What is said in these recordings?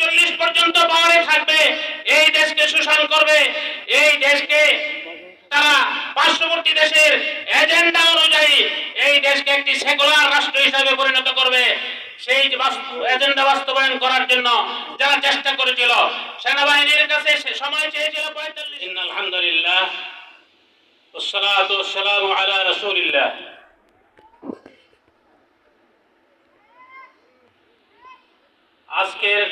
চল্লিশ পর্যন্ত পাওয়ারে থাকবে এই দেশকে শোষণ করবে এই দেশকে তারা পার্শ্ববর্তী দেশের এজেন্ডা অনুযায়ী এই দেশকে একটি সেকুলার রাষ্ট্র হিসাবে পরিণত করবে সেই এজেন্ডা বাস্তবায়ন করার জন্য যারা চেষ্টা করেছিল সেনাবাহিনীর কাছে সে সময় চেয়েছিল পঁয়তাল্লিশ আলহামদুলিল্লাহ والصلاة والسلام على رسول الله আজকের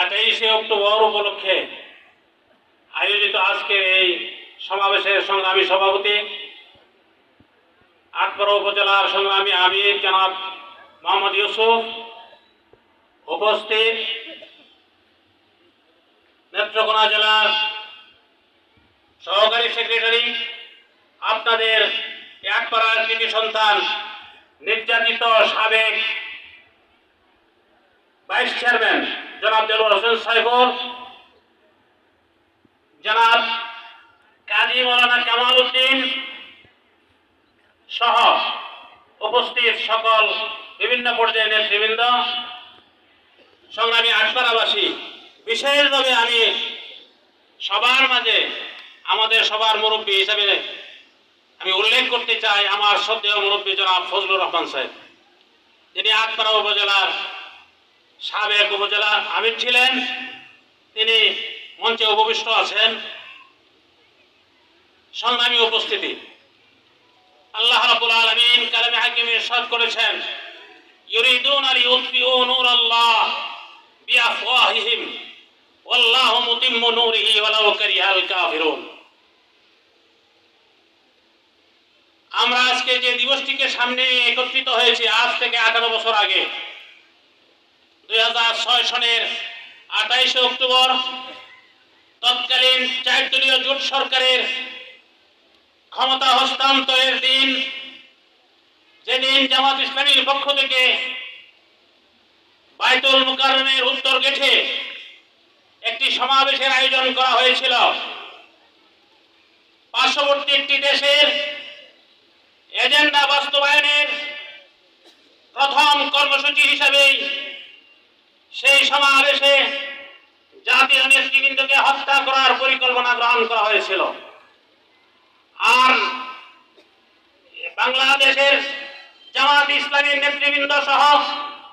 আঠাইশে অক্টোবর উপলক্ষে আয়োজিত আজকের এই সমাবেশের সংগ্রামী সভাপতি, আটপাড়া উপজেলার সংগ্রামী আমির জনাব মোহাম্মদ ইউসুফ উপস্থিত। নেত্রকোনা জেলার সহকারী সেক্রেটারি, আপনাদের একপাড়ার কৃতি সন্তান, নির্যাতিত সাবেক ভাইস চেয়ারম্যান জনাব দেলোয়ার হোসেন সাইফুর জনাব কাজী মৌলানা কামাল উদ্দিন সহ উপস্থিত সকল বিভিন্ন পর্যায়ের নেতৃবৃন্দ, সংগ্রামী আটপাড়াবাসী বিশেষভাবে আমি সবার মাঝে আমাদের সবার মুরব্বী হিসাবে আমি উল্লেখ করতে চাই আমার শ্রদ্ধেয় মুরব্বী জনাব ফজলুর রহমান সাহেব, যিনি আটপাড়া উপজেলার সাবেক উপজেলা আমির ছিলেন। তিনি মঞ্চে উপবিষ্ট আছেন। সংগ্রামী উপস্থিতি। আল্লাহ রাব্বুল আলামিন কালামে হাকিমে ইরশাদ করেছেন, ইউরিদুন নূর আল্লাহ নূরিহি কাফিরুন। আমরা আজকে যে দিবসটিকে সামনে একত্রিত হয়েছি, আজ থেকে আঠারো বছর আগে দুই হাজার ছয় সনের আঠাইশে অক্টোবর, তৎকালীন চার দলীয় জোট সরকারের ক্ষমতা হস্তান্তরের দিন, যেদিন জামাত ইসলামীর পক্ষ থেকে বাইতুল মুকাররমের উত্তর গেটে একটি সমাবেশের আয়োজন করা হয়েছিল। পার্শ্ববর্তী একটি দেশের এজেন্ডা বাস্তবায়নের প্রথম কর্মসূচি হিসাবেই সেই সমাবেশে জাতীয় নেতৃবৃন্দকে হত্যা করার পরিকল্পনা গ্রহণ করা হয়েছিল। আর বাংলাদেশের জামাত ইসলামীর নেতৃবৃন্দ সহ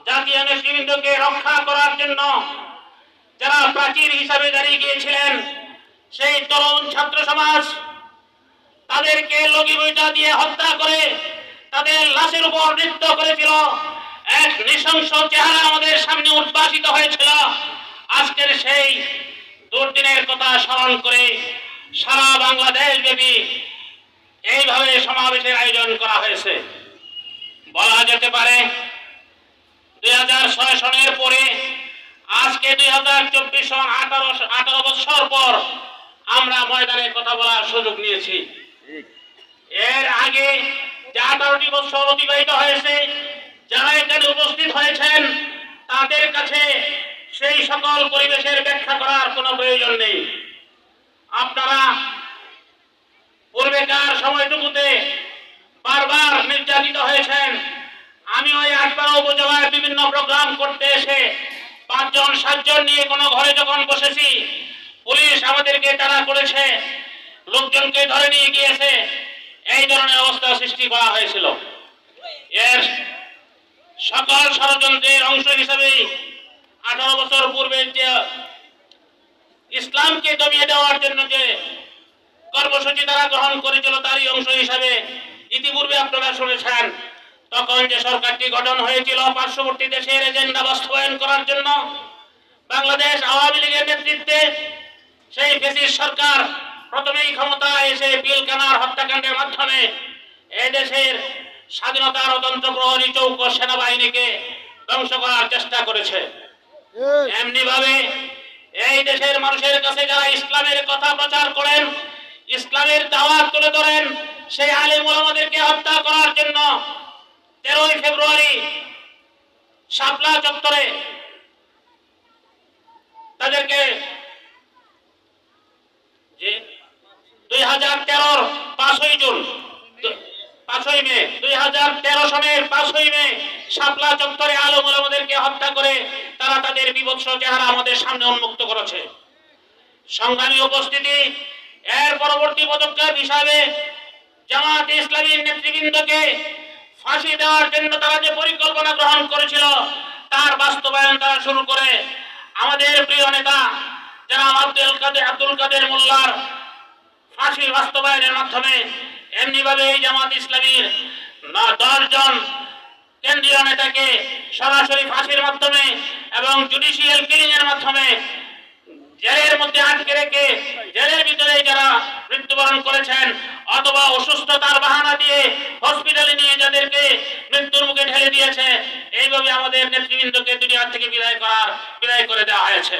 জাতীয় নেতৃবৃন্দকে রক্ষা করার জন্য যারা প্রাচীর হিসাবে দাঁড়িয়ে গিয়েছিলেন, সেই তরুণ ছাত্র সমাজ, তাদেরকে লগি বইটা দিয়ে হত্যা করে তাদের লাশের উপর নৃত্য করেছিল। এক নৃশংস চেহারা আমাদের সামনে উদ্ভাসিত হয়েছিল। আজকের সেই দুর্দিনের কথা স্মরণ করে সারা বাংলাদেশ ব্যাপী এইভাবে সমাবেশের আয়োজন করা হয়েছে। বলা যেতে পারে, দুই হাজার ছয় সনের পরে আজকে দুই হাজার চব্বিশ সন আঠারো আঠারো বছর পর আমরা ময়দানে কথা বলার সুযোগ নিয়েছি। এর আগে যে আঠারোটি বছর অতিবাহিত হয়েছে যারা এখানে উপস্থিত হয়েছেন, তাদের কাছে সেই সকল পরিবেশের ব্যাখ্যা করার কোনো প্রয়োজন নেই। আপনারা পূর্বেকার সময়টুকুতে বারবার নির্যাতিত হয়েছেন। আমি ওই আটপাড়া উপজেলায় বিভিন্ন প্রোগ্রাম করতে এসে পাঁচজন, সাতজন নিয়ে কোনো ঘরে যখন বসেছি, পুলিশ আমাদেরকে তারা করেছে, লোকজনকে ধরে নিয়ে গিয়েছে। এই ধরনের অবস্থা সৃষ্টি করা হয়েছিল। এর সকল ষড়যন্ত্রের অংশ হিসেবেই আঠারো বছর পূর্বে যে ইসলামকে দমিয়ে দেওয়ার জন্য যে কর্মসূচি তারা গ্রহণ করেছিল, তারই অংশ হিসাবে ইতিপূর্বে আপনারা শুনেছেন, তখন যে সরকারটি গঠন হয়েছিল পার্শ্ববর্তী দেশের এজেন্ডা বাস্তবায়ন করার জন্য, বাংলাদেশ আওয়ামী লীগের নেতৃত্বে সেই ফেসিস সরকার প্রথমেই ক্ষমতায় এসে পিলকানার হত্যাকাণ্ডের মাধ্যমে এই দেশের স্বাধীনতার অতন্ত্র প্রহরী চৌক সেনাবাহিনীকে ধ্বংস করার চেষ্টা করেছে। এমনি ভাবে এই দেশের মানুষের কাছে যারা ইসলামের কথা প্রচার করেন ইসলামের দাওয়াত তুলে ধরেন সেই আলিম ওলামাদেরকে হত্যা করার জন্য তেরোই ফেব্রুয়ারি শাপলা চত্বরে তাদেরকে যে দুই হাজার তেরোর পাঁচই জুন পাঁচই মে দুই হাজার তেরো সনের পাঁচই মে শাপলা চত্বরে আলম আমাদেরকে হত্যা করে তারা তাদের বিভৎস চেহারা আমাদের সামনে উন্মুক্ত করেছে। সংগ্রামী উপস্থিতি, এর পরবর্তী পদক্ষেপ হিসাবে জামাত ইসলামীর নেতৃবৃন্দকে ফাঁসি দেওয়ার জন্য তারা যে পরিকল্পনা গ্রহণ করেছিল, তার বাস্তবায়ন তারা শুরু করে। আমাদের প্রিয় নেতা যারা আব্দুল কাদের আব্দুল কাদের মোল্লার ফাঁসির বাস্তবায়নের মাধ্যমে এমনিভাবে এই জামাত ইসলামীর না দশজন কেন্দ্রীয় নেতাকে সরাসরি ফাঁসির মাধ্যমে এবং জুডিশিয়াল কিলিং এর মাধ্যমে জেলের মধ্যে আটকে রেখে জেলের ভিতরে যারা মৃত্যুবরণ করেছেন অথবা অসুস্থতার বাহানা দিয়ে হসপিটালে নিয়ে যাদেরকে মৃত্যুর মুখে ঠেলে দিয়েছে, এইভাবে আমাদের নেতৃবৃন্দকে দুনিয়া থেকে বিদায় করার, বিদায় করে দেওয়া হয়েছে।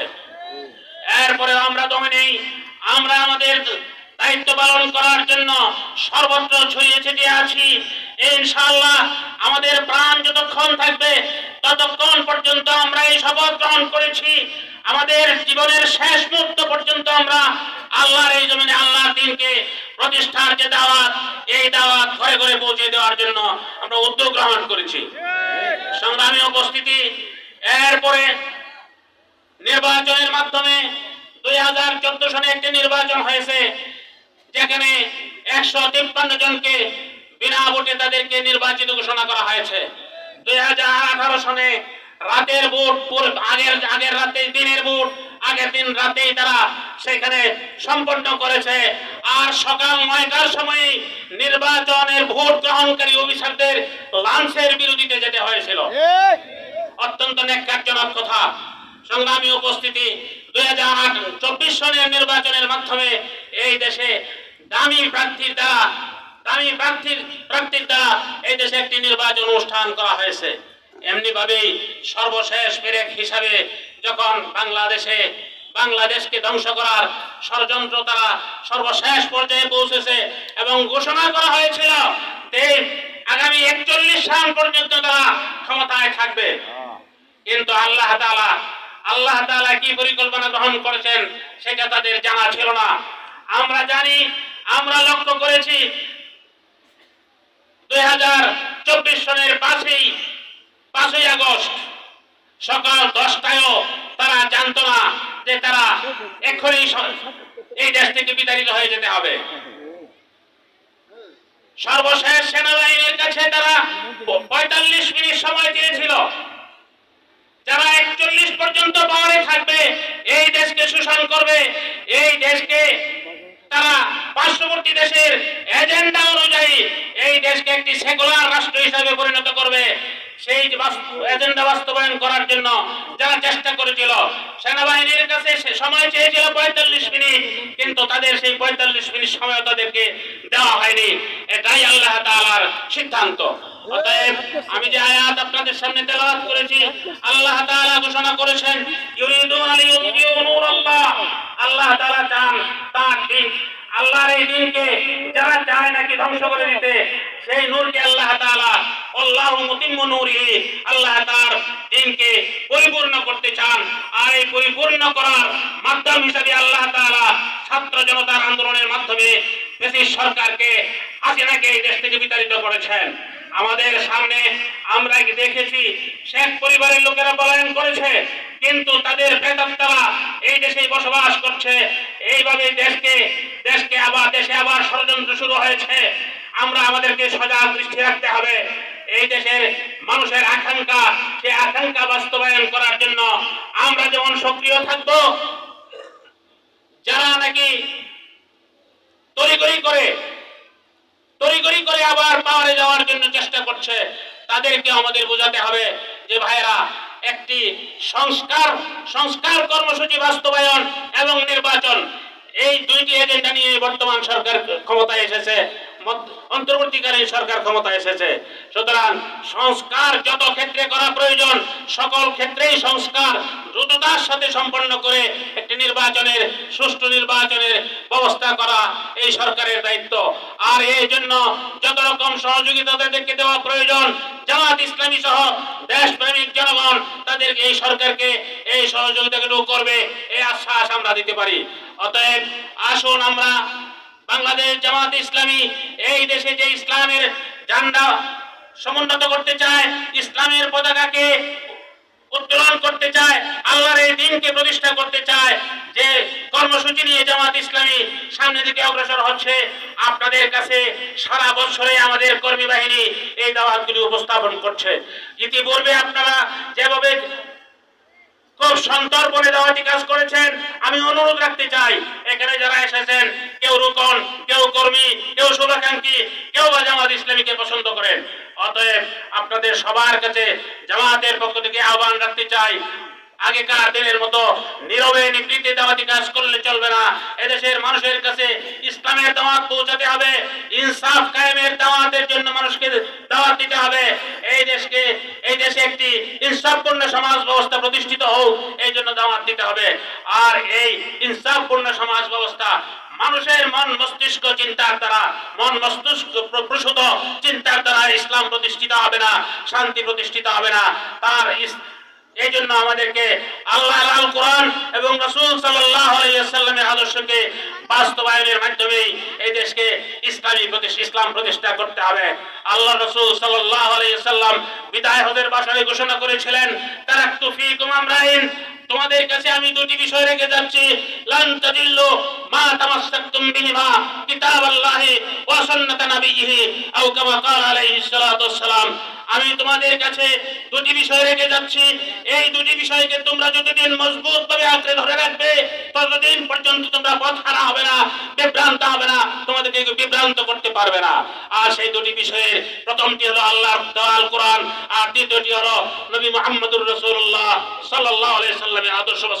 এরপরে আমরা দমে নেই। আমরা আমাদের দায়িত্ব পালন করার জন্য সর্বত্র ছড়িয়ে ছিটিয়ে আছি। ইনশাআল্লাহ আমাদের প্রাণ যতক্ষণ থাকবে, ততক্ষণ পর্যন্ত আমরা এই শপথ গ্রহণ করেছি। আমাদের জীবনের শেষ মুহূর্ত পর্যন্ত আমরা আল্লাহর এই জমিনে আল্লাহর দিনকে প্রতিষ্ঠার যে দাওয়াত, এই দাওয়াত ঘরে ঘরে পৌঁছে দেওয়ার জন্য আমরা উদ্যোগ গ্রহণ করেছি। সংগ্রামী উপস্থিতি, এরপরে নির্বাচনের মাধ্যমে দুই হাজার চোদ্দ সনে একটি নির্বাচন হয়েছে। যেখানে একশো তিপ্পান্ন জনকে বিনা ভোটে তাদেরকে নির্বাচিত ঘোষণা করা হয়েছে। দুই হাজার আঠারো সনে রাতের ভোট আগের আগের রাতে দিনের ভোট, আগের দিন রাতেই তারা সেখানে সম্পন্ন করেছে। আর সকাল নয়টার সময় নির্বাচনের ভোট গ্রহণকারী অফিসারদের লাঞ্চের বিরোধিতে যেতে হয়েছিল। অত্যন্ত ন্যাক্কারজনক কথা। সংগ্রামী উপস্থিতি দুই হাজার চব্বিশ সনের নির্বাচনের মাধ্যমে এই দেশে দামি প্রার্থীর দ্বারা, দামি প্রার্থীর প্রার্থীর দ্বারা এই দেশে একটি নির্বাচন অনুষ্ঠান করা হয়েছে। এমনি ভাবেই সর্বশেষ পেরেক হিসাবে যখন বাংলাদেশে, বাংলাদেশকে ধ্বংস করার ষড়যন্ত্র তারা সর্বশেষ পর্যায়ে পৌঁছেছে এবং ঘোষণা করা হয়েছিল আগামী একচল্লিশ সাল পর্যন্ত তারা ক্ষমতায় থাকবে। কিন্তু আল্লাহ তালা আল্লাহ তালা কি পরিকল্পনা গ্রহণ করেছেন সেটা তাদের জানা ছিল না। আমরা জানি আমরা লক্ষ্য করেছি দুই হাজার চব্বিশ সনের পাঁচই পাঁচই আগস্ট সকাল দশটায়ও তারা জানতো না যে তারা এক্ষুনি এই দেশ থেকে বিতাড়িত হয়ে যেতে হবে। সর্বশেষ সেনাবাহিনীর কাছে তারা পঁয়তাল্লিশ মিনিট সময় দিয়েছিল যারা একচল্লিশ পর্যন্ত পাওয়ারে থাকবে, এই দেশকে শোষণ করবে, এই দেশকে তারা পার্শ্ববর্তী দেশের এজেন্ডা অনুযায়ী এই দেশকে একটি সেকুলার রাষ্ট্র হিসাবে পরিণত করবে। সেই এজেন্ডা বাস্তবায়ন করার জন্য যারা চেষ্টা করেছিল, সেনাবাহিনীর কাছে সময় চেয়েছিল পঁয়তাল্লিশ মিনিট, কিন্তু তাদের সেই পঁয়তাল্লিশ মিনিট সময় তাদেরকে দেওয়া হয়নি। এটাই আল্লাহ তাআলার সিদ্ধান্ত। আমি যে আয়াত আপনাদের সামনে তেলাওয়াত করেছি, আল্লাহ তাআলা ঘোষণা করেছেন আল্লাহ তাআলা চান তার দিন আল্লাহর এই দিনকে যারা চায় নাকি ধ্বংস করে দিতে, সেই নূরকে আল্লাহ তাআলা আল্লাহু মুতিম্মু নূরিহি, আল্লাহ তার দিনকে পরিপূর্ণ করতে চান। আর এই পরিপূর্ণ করার মাধ্যম হিসেবে আল্লাহ তাআলা ছাত্র জনতার আন্দোলনের মাধ্যমে ব্রিটিশ সরকারকে হাসিনাকে এই দেশ থেকে বিতাড়িত করেছেন। আমাদের সামনে আমরা দেখেছি, শেখ পরিবারের লোকেরা পলায়ন করেছে, কিন্তু তাদের প্রেতাত্মারা এই দেশেই বসবাস করছে। এইভাবে দেশকে আবার দেশে আবার ষড়যন্ত্র শুরু হয়েছে। আমরা আমাদেরকে সজাগ দৃষ্টি রাখতে হবে। এই দেশের মানুষের আকাঙ্ক্ষা, সে আকাঙ্ক্ষা বাস্তবায়ন করার জন্য আমরা যেমন সক্রিয় থাকব, যারা নাকি তড়িগড়ি করে তড়িগড়ি করে আবার পাওয়ারে যাওয়ার জন্য চেষ্টা করছে তাদেরকে আমাদের বোঝাতে হবে যে ভাইরা একটি সংস্কার সংস্কার কর্মসূচি বাস্তবায়ন এবং নির্বাচন এই দুইটি এজেন্ডা নিয়ে বর্তমান সরকার ক্ষমতায় এসেছে। অন্তর্বর্তীকালীন সরকার ক্ষমতায় এসেছে। সুতরাং সংস্কার যত ক্ষেত্রে করা প্রয়োজন, সকল ক্ষেত্রেই সংস্কার দ্রুততার সাথে সম্পন্ন করে একটি নির্বাচনের, সুষ্ঠু নির্বাচনের ব্যবস্থা করা এই সরকারের দায়িত্ব। আর এই জন্য যত রকম সহযোগিতা তাদেরকে দেওয়া প্রয়োজন, জামাত ইসলামী সহ দেশপ্রেমিক জনগণ তাদেরকে এই সরকারকে এই সহযোগিতাগুলো করবে, এই আশ্বাস আমরা দিতে পারি। অতএব আসুন আমরা বাংলাদেশ জামাত ইসলামী এই দেশে যে ইসলামের ঝান্ডা সমুন্নত করতে চায়, ইসলামের পতাকাকে উত্তোলন করতে চায়, আল্লাহর এই দিনকে প্রতিষ্ঠা করতে চায়, যে কর্মসূচি নিয়ে জামাত ইসলামী সামনের দিকে অগ্রসর হচ্ছে, আপনাদের কাছে সারা বছরে আমাদের কর্মী বাহিনী এই দাওয়াতগুলি উপস্থাপন করছে। ইতিপূর্বে আপনারা যেভাবে আমি অনুরোধ রাখতে চাই, এখানে যারা এসেছেন, কেউ রুকন, কেউ কর্মী, কেউ শুভাকাঙ্ক্ষী, কেউ বা জামাত ইসলামীকে পছন্দ করেন। অতএব আপনাদের সবার কাছে জামাতের পক্ষ থেকে আহ্বান রাখতে চাই আগেকার দিনের মতো নীরবে নিবৃত্তি দাওয়াতি কাজ করলে চলবে না। এদেশের মানুষের কাছে ইসলামের দাওয়াত পৌঁছাতে হবে, ইনসাফ কায়েমের দাওয়াতের জন্য মানুষকে দাওয়াত দিতে হবে। এই দেশকে, এই দেশে একটি ইনসাফপূর্ণ সমাজ ব্যবস্থা প্রতিষ্ঠিত হোক, এই জন্য দাওয়াত দিতে হবে। আর এই ইনসাফপূর্ণ সমাজ ব্যবস্থা মানুষের মন মস্তিষ্ক চিন্তার দ্বারা, মন মস্তিষ্ক প্রসূত চিন্তার দ্বারা ইসলাম প্রতিষ্ঠিত হবে না, শান্তি প্রতিষ্ঠিত হবে না। তার এই জন্য আমাদেরকে আল্লাহ আল কোরআন এবং রসুল আলাইসাল্লামের আদর্শকে বাস্তবায়নের মাধ্যমে এই দেশকে ইসলামী ইসলাম প্রতিষ্ঠা করতে হবে। আল্লাহ রসুল সাল্লাহ আলাইসাল্লাম বিদায় বাসায় ঘোষণা করেছিলেন, তারাক্তু ফিকুম আমরাইন, তোমাদের কাছে আমি দুটি বিষয় রেখে যাচ্ছি, লান মা তামাসসাকতুম বিহিমা কিতাবাল্লাহি ওয়া সুন্নাত নাবিয়িহি আও কামা ক্বালা আলাইহিস সালাতু ওয়াসসালাম। আমি তোমাদের কাছে দুটি বিষয় রেখে যাচ্ছি। এই দুটি বিষয়কে তোমরা যতদিন মজবুত ভাবে আঁকড়ে ধরে রাখবে, ততদিন পর্যন্ত তোমরা পথ হারা হবে না, বিভ্রান্ত হবে না, তোমাদেরকে বিভ্রান্ত করতে পারবে না। আর সেই দুটি বিষয়ের প্রথমটি হলো আল্লাহর দেওয়াল কোরআন, আর দ্বিতীয়টি হলো নবী মুহাম্মদুর রাসূলুল্লাহ সাল্লাল্লাহু আলাইহি সাল্লামের আদর্শ বা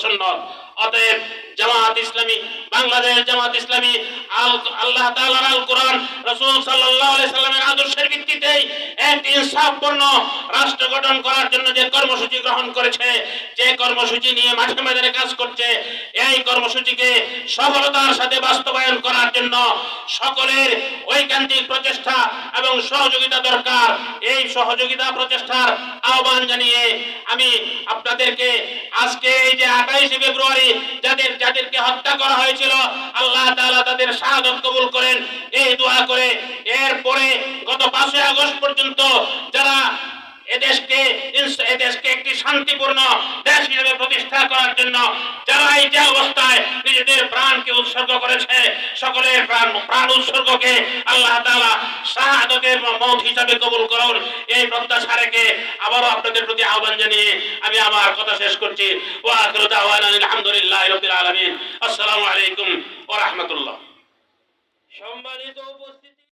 অতএব জামাত ইসলামী, বাংলাদেশ জামাত ইসলামী, আল- আল্লাহ তাআলার আল কোরআন রাসূল সাল্লাল্লাহু আলাইহি সাল্লামের আদর্শের ভিত্তিতে একটি ইনসাফপূর্ণ রাষ্ট্র গঠন করার জন্য যে কর্মসূচি গ্রহণ করেছে, যে কর্মসূচি নিয়ে মাঠে ময়দানে কাজ করছে, এই কর্মসূচিকে সফলতার সাথে জন্য সকলের ঐকান্তিক প্রচেষ্টা এবং সহযোগিতা দরকার। এই সহযোগিতা প্রচেষ্টার আহ্বান জানিয়ে আমি আপনাদেরকে আজকে এই যে আঠাইশে ফেব্রুয়ারি যাদের, যাদেরকে হত্যা করা হয়েছিল, আল্লাহ তাআলা তাদের শাহাদত কবুল করেন। এই দোয়া করে এরপরে গত পাঁচই আগস্ট পর্যন্ত যারা এদেশকে এদেশকে একটি শান্তিপূর্ণ দেশ হিসেবে প্রতিষ্ঠা করার জন্য যারা এই যে অবস্থায় নিজেদের প্রাণকে উৎসর্গ করেছে, সকলের প্রাণ প্রাণ উৎসর্গকে আল্লাহ তাআলা শাহাদতের মৌত হিসাবে কবুল করুন। এই প্রত্যাশা রেখে আবারও আপনাদের প্রতি আহ্বান জানিয়ে আমি আমার কথা শেষ করছি। দাওয়ানা আলহামদুলিল্লাহি রাব্বিল আসসালামু আলাইকুম ওয়া রাহমাতুল্লাহ। সম্মানিত উপস্থিতি